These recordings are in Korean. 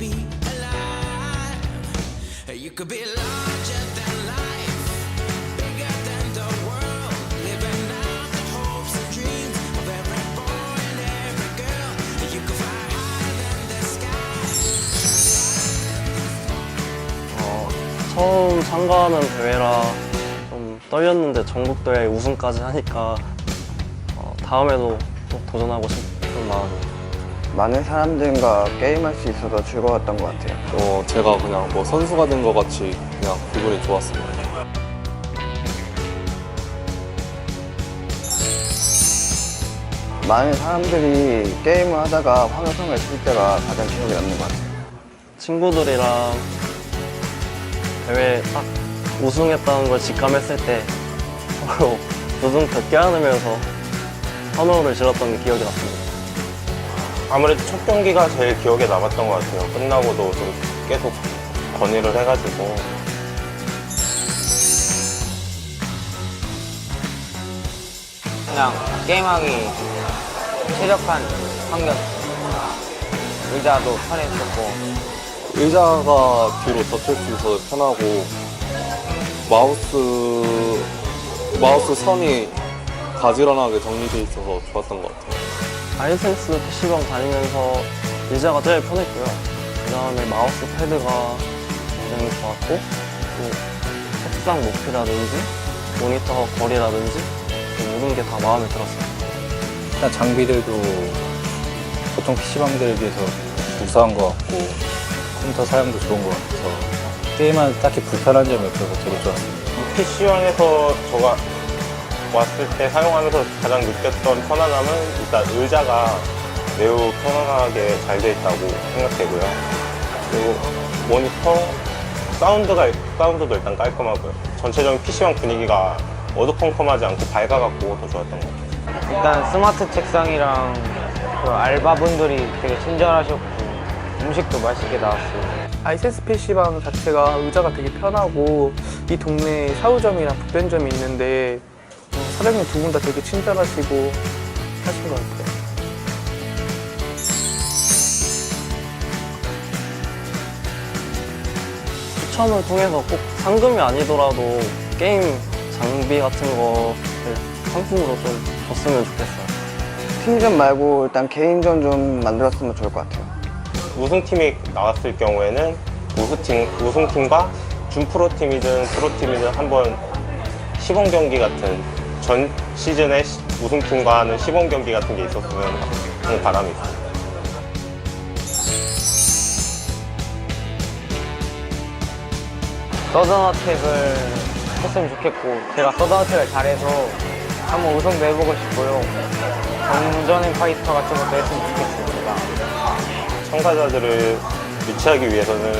be alive. You could be larger than life, bigger than the world, living out the hopes and dreams of every boy and every girl. You could fly higher than the sky. 어, 처음 참가하는 대회라 좀 떨렸는데 전국 대회 우승까지 하니까 어, 다음에도 또 도전하고 싶은 마음입니다. 많은 사람들과 게임할 수 있어서 즐거웠던 것 같아요. 어, 제가 그냥 뭐 선수가 된 것 같이 그냥 기분이 좋았습니다. 많은 사람들이 게임을 하다가 환호성을 칠 때가 가장 기억에 남는 것 같아요. 친구들이랑 대회 딱 우승했다는 걸 직감했을 때 서로 우승표 껴안으면서 환호를 질렀던 게 기억이 났습니다. 아무래도 첫 경기가 제일 기억에 남았던 것 같아요. 끝나고도 좀 계속 건의를 해가지고 그냥 게임하기 최적한 환경 의자도 편했었고 의자가 뒤로 젖힐 수 있어서 편하고 마우스 마우스 선이 가지런하게 정리돼 있어서 좋았던 것 같아요. 아이센스 PC방 다니면서 의자가 제일 편했고요. 그 다음에 마우스 패드가 굉장히 좋았고, 또 색상 높이라든지, 모니터 거리라든지, 그 모든 게 다 마음에 들었어요. 일단 장비들도 보통 PC방들에 비해서 우수한 것 같고 컴퓨터 사양도 좋은 것 같아서 게임하는 데 딱히 불편한 점이 없어서 되게 좋았습니다. PC방에서 제가 왔을 때 사용하면서 가장 느꼈던 편안함은 일단 의자가 매우 편안하게 잘돼 있다고 생각되고요. 그리고 모니터, 사운드가, 사운드도 일단 깔끔하고요. 전체적인 PC방 분위기가 어두컴컴하지 않고 밝아갖고 더 좋았던 것 같아요. 일단 스마트 책상이랑 그 알바분들이 되게 친절하셨고 음식도 맛있게 나왔어요 아이센스 PC방 자체가 의자가 되게 편하고 이 동네에 사우점이랑 북변점이 있는데 어, 사장님 두 분 다 되게 친절하시고 하신 것 같아요. 추첨을 통해서 꼭 상금이 아니더라도 게임 장비 같은 거를 상품으로 좀 줬으면 좋겠어요. 팀전 말고 일단 개인전 좀 만들었으면 좋을 것 같아요. 우승팀이 나왔을 경우에는 우승팀, 우승팀과 준프로팀이든 프로팀이든 한번 시범 경기 같은 전 시즌의 시- 우승팀과 하는 시범 경기 같은 게 있었으면 하는 바람이 있어요. 서든어택을 했으면 좋겠고 제가 서든어택을 잘해서 한번 우승도 해보고 싶고요 정전의 파이터 같은 것도 했으면 좋겠습니다 참가자들을 유치하기 위해서는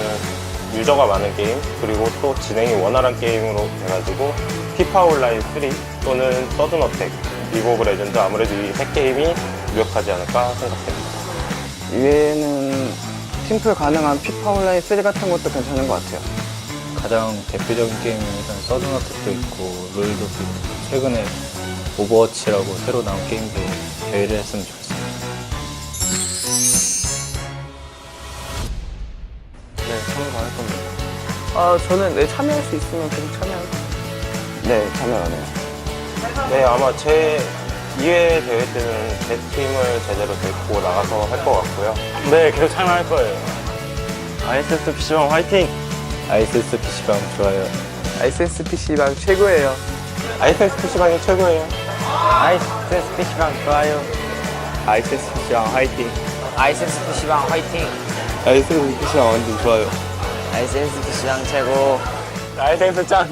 유저가 많은 게임 그리고 또 진행이 원활한 게임으로 돼가지고 피파 온라인 3 또는 서든어택 리그 오브 레전드 아무래도 이 세 게임이 유력하지 않을까 생각됩니다. 이외에는 팀플 가능한 피파 온라인 3 같은 것도 괜찮은 것 같아요. 가장 대표적인 게임은 일단 서든어택도 있고 롤도 있고 최근에 오버워치라고 새로 나온 게임도 대회를 했으면 좋겠습니다. 네, 참가할 겁니다. 아, 저는 네, 참여할 수 있으면 계속 참여할. 네, 참여하네요. 네, 아마 제 2회 대회 때는 제 팀을 제대로 데리고 나가서 할 것 같고요. 네, 계속 참여할 거예요. 아이센스 PC방 화이팅! 아이센스 PC방 좋아요. 아이센스 PC방 최고예요. 아이센스 PC방이 최고예요. 아이센스 PC방 좋아요 아이센스 PC방 화이팅! 아이센스 PC방 화이팅 아이스크림 PC방 완전 좋아요. 아이센스 PC방 최고 아이센스 짱!